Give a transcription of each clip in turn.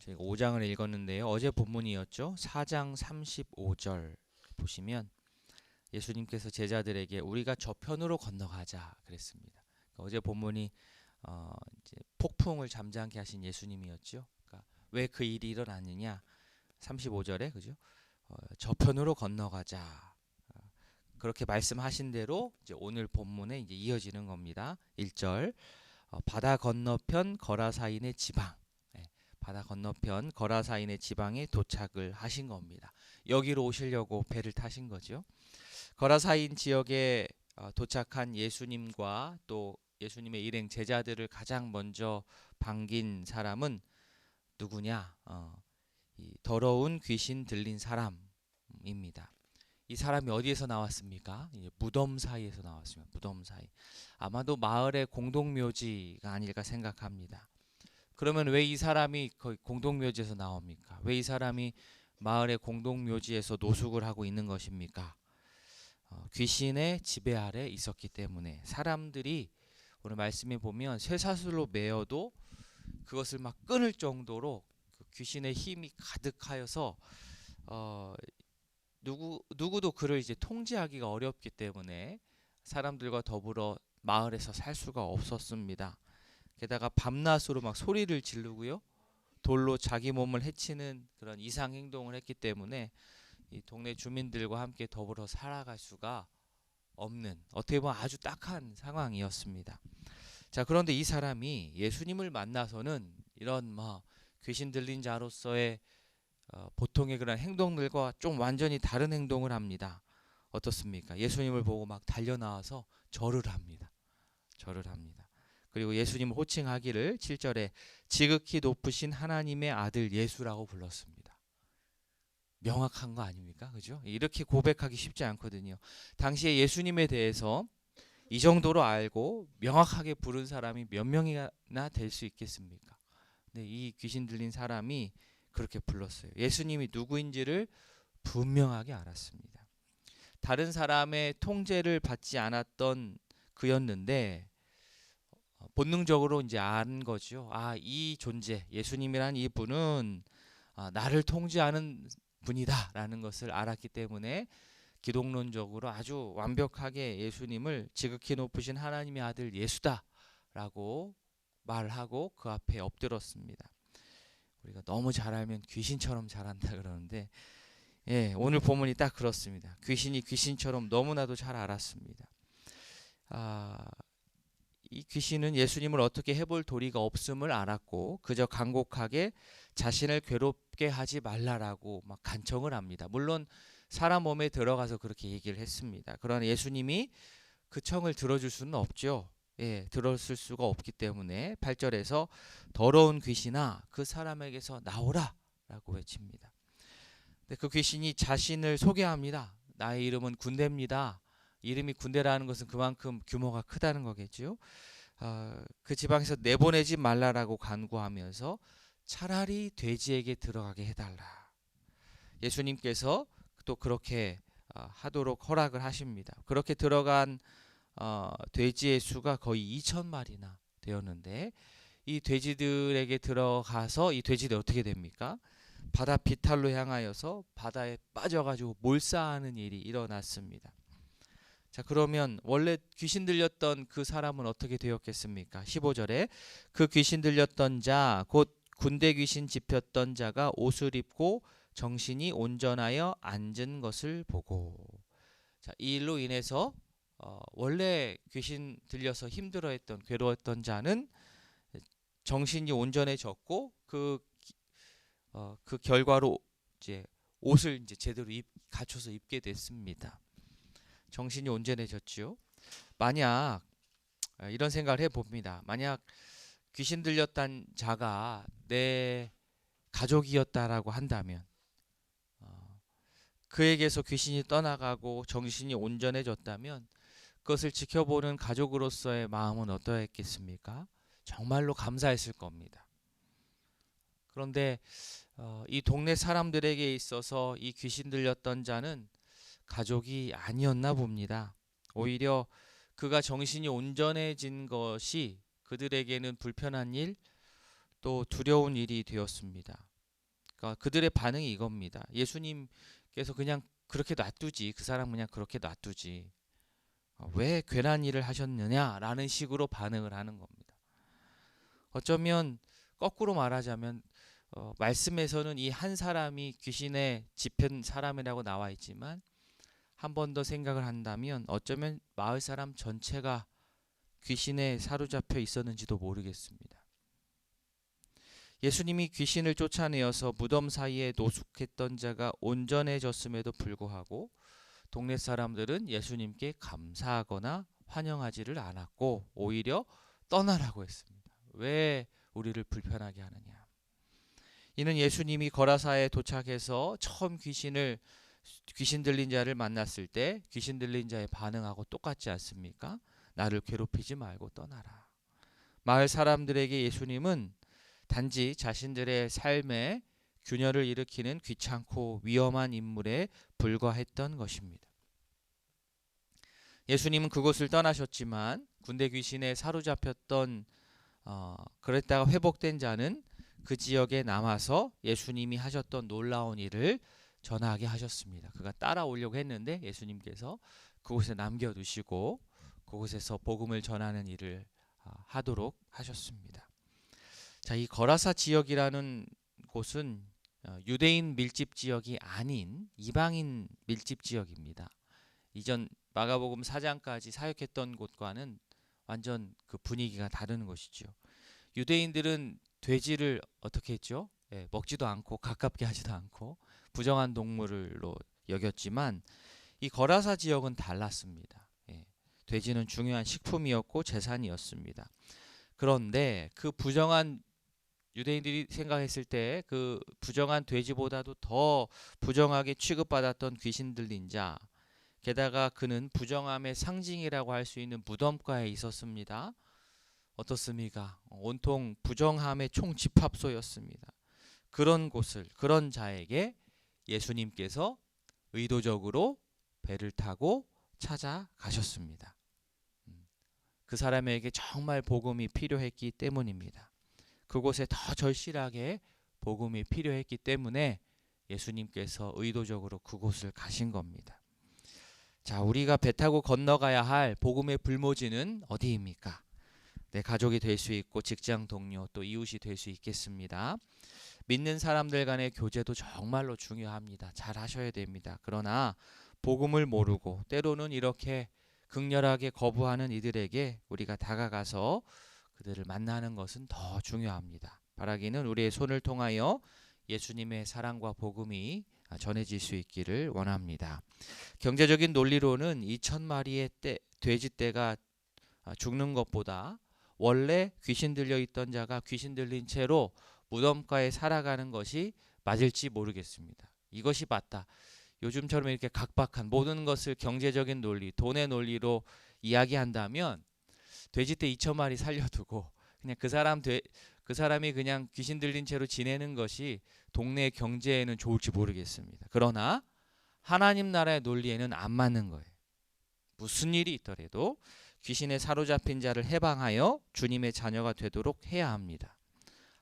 저희가 5장을 읽었는데요. 어제 본문이었죠. 4장 35절 보시면 예수님께서 제자들에게 우리가 저편으로 건너가자 그랬습니다. 그러니까 어제 본문이 어 이제 폭풍을 잠잠케 하신 예수님이었죠. 그러니까 왜 그 일이 일어났느냐? 35절에 그죠? 어, 저편으로 건너가자. 어, 그렇게 말씀하신 대로 이제 오늘 본문에 이제 이어지는 겁니다. 1절 어, 바다 건너편 거라사인의 지방 예, 바다 건너편 거라사인의 지방에 도착을 하신 겁니다. 여기로 오시려고 배를 타신 거죠. 거라사인 지역에 어, 도착한 예수님과 또 예수님의 일행 제자들을 가장 먼저 반긴 사람은 누구냐? 어, 이 더러운 귀신 들린 사람입니다. 이 사람이 어디에서 나왔습니까? 무덤 사이에서 나왔습니다. 무덤 사이. 아마도 마을의 공동묘지가 아닐까 생각합니다. 그러면 왜 이 사람이 거의 공동묘지에서 나옵니까? 왜 이 사람이 마을의 공동묘지에서 노숙을 하고 있는 것입니까? 어, 귀신의 지배 아래 있었기 때문에 사람들이 오늘 말씀에 보면 쇠사슬로 매어도 그것을 막 끊을 정도로 그 귀신의 힘이 가득하여서 어, 누구 누구도 그를 이제 통제하기가 어렵기 때문에 사람들과 더불어 마을에서 살 수가 없었습니다. 게다가 밤낮으로 막 소리를 지르고요. 돌로 자기 몸을 해치는 그런 이상 행동을 했기 때문에 이 동네 주민들과 함께 더불어 살아갈 수가 없는 어떻게 보면 아주 딱한 상황이었습니다. 자, 그런데 이 사람이 예수님을 만나서는 이런 뭐 귀신 들린 자로서의 어, 보통의 그런 행동들과 좀 완전히 다른 행동을 합니다. 어떻습니까? 예수님을 보고 막 달려 나와서 절을 합니다. 절을 합니다. 그리고 예수님을 호칭하기를 7절에 지극히 높으신 하나님의 아들 예수라고 불렀습니다. 명확한 거 아닙니까? 그죠? 이렇게 고백하기 쉽지 않거든요. 당시에 예수님에 대해서 이 정도로 알고 명확하게 부른 사람이 몇 명이나 될 수 있겠습니까? 근데 이 귀신 들린 사람이 그렇게 불렀어요. 예수님이 누구인지를 분명하게 알았습니다. 다른 사람의 통제를 받지 않았던 그였는데 어, 본능적으로 이제 안 거죠. 아, 이 존재, 예수님이란 이 분은 아, 나를 통제하는 분이다라는 것을 알았기 때문에 기독론적으로 아주 완벽하게 예수님을 지극히 높으신 하나님의 아들 예수다라고 말하고 그 앞에 엎드렸습니다. 우리가 너무 잘 알면 귀신처럼 잘한다 그러는데 예, 오늘 본문이 딱 그렇습니다. 귀신이 귀신처럼 너무나도 잘 알았습니다. 아, 이 귀신은 예수님을 어떻게 해볼 도리가 없음을 알았고 그저 간곡하게 자신을 괴롭게 하지 말라라고 막 간청을 합니다. 물론 사람 몸에 들어가서 그렇게 얘기를 했습니다. 그러나 예수님이 그 청을 들어줄 수는 없죠. 예, 들었을 수가 없기 때문에 8절에서 더러운 귀신아 그 사람에게서 나오라라고 외칩니다. 그 귀신이 자신을 소개합니다. 나의 이름은 군대입니다. 이름이 군대라는 것은 그만큼 규모가 크다는 거겠죠. 어, 그 지방에서 내보내지 말라라고 간구하면서 차라리 돼지에게 들어가게 해달라. 예수님께서 또 그렇게 어, 하도록 허락을 하십니다. 그렇게 들어간 어, 돼지의 수가 거의 2천 마리나 되었는데 이 돼지들에게 들어가서 이 돼지들 어떻게 됩니까? 바다 비탈로 향하여서 바다에 빠져가지고 몰사하는 일이 일어났습니다. 자 그러면 원래 귀신 들렸던 그 사람은 어떻게 되었겠습니까? 15절에 그 귀신 들렸던 자 곧 군대 귀신 집혔던 자가 옷을 입고 정신이 온전하여 앉은 것을 보고 자, 이 일로 인해서 어, 원래 귀신 들려서 힘들어했던 괴로웠던 자는 정신이 온전해졌고 그, 어, 그 결과로 이제 옷을 이제 제대로 입, 갖춰서 입게 됐습니다. 정신이 온전해졌죠. 만약 아, 이런 생각을 해봅니다. 만약 귀신 들렸던 자가 내 가족이었다라고 한다면 어, 그에게서 귀신이 떠나가고 정신이 온전해졌다면 그것을 지켜보는 가족으로서의 마음은 어떠했겠습니까? 정말로 감사했을 겁니다. 그런데 어, 이 동네 사람들에게 있어서 이 귀신 들렸던 자는 가족이 아니었나 봅니다. 오히려 그가 정신이 온전해진 것이 그들에게는 불편한 일, 또 두려운 일이 되었습니다. 그러니까 그들의 반응이 이겁니다. 예수님께서 그냥 그렇게 놔두지 그 사람 그냥 그렇게 놔두지 어, 왜 괜한 일을 하셨느냐라는 식으로 반응을 하는 겁니다. 어쩌면 거꾸로 말하자면 어, 말씀에서는 이 한 사람이 귀신에 집힌 사람이라고 나와 있지만 한 번 더 생각을 한다면 어쩌면 마을 사람 전체가 귀신에 사로잡혀 있었는지도 모르겠습니다. 예수님이 귀신을 쫓아내어서 무덤 사이에 노숙했던 자가 온전해졌음에도 불구하고 동네 사람들은 예수님께 감사하거나 환영하지를 않았고 오히려 떠나라고 했습니다. 왜 우리를 불편하게 하느냐? 이는 예수님이 거라사에 도착해서 처음 귀신을 귀신 들린 자를 만났을 때 귀신 들린 자의 반응하고 똑같지 않습니까? 나를 괴롭히지 말고 떠나라. 마을 사람들에게 예수님은 단지 자신들의 삶에 균열을 일으키는 귀찮고 위험한 인물에 불과했던 것입니다. 예수님은 그곳을 떠나셨지만 군대 귀신에 사로잡혔던 어, 그랬다가 회복된 자는 그 지역에 남아서 예수님이 하셨던 놀라운 일을 전하게 하셨습니다. 그가 따라오려고 했는데 예수님께서 그곳에 남겨두시고 그곳에서 복음을 전하는 일을 아, 하도록 하셨습니다. 자, 이 거라사 지역이라는 곳은 어, 유대인 밀집 지역이 아닌 이방인 밀집 지역입니다. 이전 마가복음 4장까지 사역했던 곳과는 완전 그 분위기가 다른 것이죠. 유대인들은 돼지를 어떻게 했죠? 예, 먹지도 않고 가깝게 하지도 않고 부정한 동물로 여겼지만 이 거라사 지역은 달랐습니다. 예, 돼지는 중요한 식품이었고 재산이었습니다. 그런데 그 부정한 유대인들이 생각했을 때 그 부정한 돼지보다도 더 부정하게 취급받았던 귀신 들린 자 게다가 그는 부정함의 상징이라고 할 수 있는 무덤가에 있었습니다. 어떻습니까? 온통 부정함의 총집합소였습니다. 그런 곳을 그런 자에게 예수님께서 의도적으로 배를 타고 찾아가셨습니다. 음, 그 사람에게 정말 복음이 필요했기 때문입니다. 그곳에 더 절실하게 복음이 필요했기 때문에 예수님께서 의도적으로 그곳을 가신 겁니다. 자, 우리가 배 타고 건너가야 할 복음의 불모지는 어디입니까? 내 가족이 될 수 있고 직장 동료 또 이웃이 될 수 있겠습니다. 믿는 사람들 간의 교제도 정말로 중요합니다. 잘 하셔야 됩니다. 그러나 복음을 모르고 때로는 이렇게 극렬하게 거부하는 이들에게 우리가 다가가서 그들을 만나는 것은 더 중요합니다. 바라기는 우리의 손을 통하여 예수님의 사랑과 복음이 전해질 수 있기를 원합니다. 경제적인 논리로는 2천 마리의 떼, 돼지 떼가 죽는 것보다 원래 귀신 들려 있던 자가 귀신 들린 채로 무덤가에 살아가는 것이 맞을지 모르겠습니다. 이것이 맞다. 요즘처럼 이렇게 각박한 모든 것을 경제적인 논리, 돈의 논리로 이야기한다면 돼지떼 2천 마리 살려두고 그냥 그 사람 돼, 그 사람이 그냥 귀신 들린 채로 지내는 것이 동네 경제에는 좋을지 모르겠습니다. 그러나 하나님 나라의 논리에는 안 맞는 거예요. 무슨 일이 있더라도 귀신에 사로잡힌 자를 해방하여 주님의 자녀가 되도록 해야 합니다.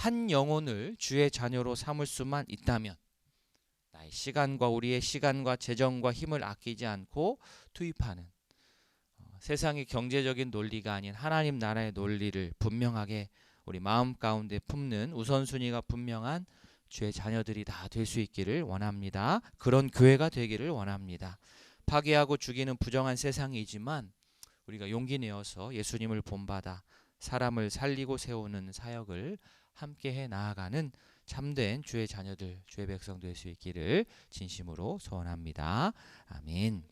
한 영혼을 주의 자녀로 삼을 수만 있다면 나의 시간과 우리의 시간과 재정과 힘을 아끼지 않고 투입하는 세상의 경제적인 논리가 아닌 하나님 나라의 논리를 분명하게 우리 마음 가운데 품는 우선순위가 분명한 주의 자녀들이 다 될 수 있기를 원합니다. 그런 교회가 되기를 원합니다. 파괴하고 죽이는 부정한 세상이지만 우리가 용기 내어서 예수님을 본받아 사람을 살리고 세우는 사역을 함께 해 나아가는 참된 주의 자녀들, 주의 백성 될 수 있기를 진심으로 소원합니다. 아멘.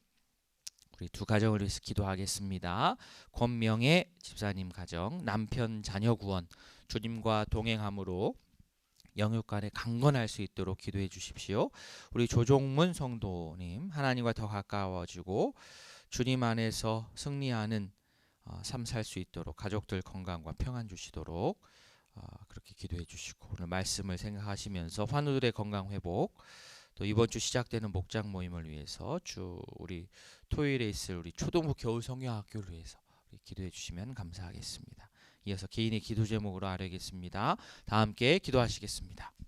우리 두 가정을 위해서 기도하겠습니다. 권명의 집사님 가정, 남편 자녀 구원, 주님과 동행함으로 영육간에 강건할 수 있도록 기도해 주십시오. 우리 조종문 성도님, 하나님과 더 가까워지고 주님 안에서 승리하는 어, 삶살 수 있도록 가족들 건강과 평안 주시도록 어, 그렇게 기도해 주시고 오늘 말씀을 생각하시면서 환우들의 건강 회복 또 이번 주 시작되는 목장 모임을 위해서 주 우리 토요일에 있을 우리 초등부 겨울 성경학교를 위해서 기도해 주시면 감사하겠습니다. 이어서 개인의 기도 제목으로 아뢰겠습니다. 다 함께 기도하시겠습니다.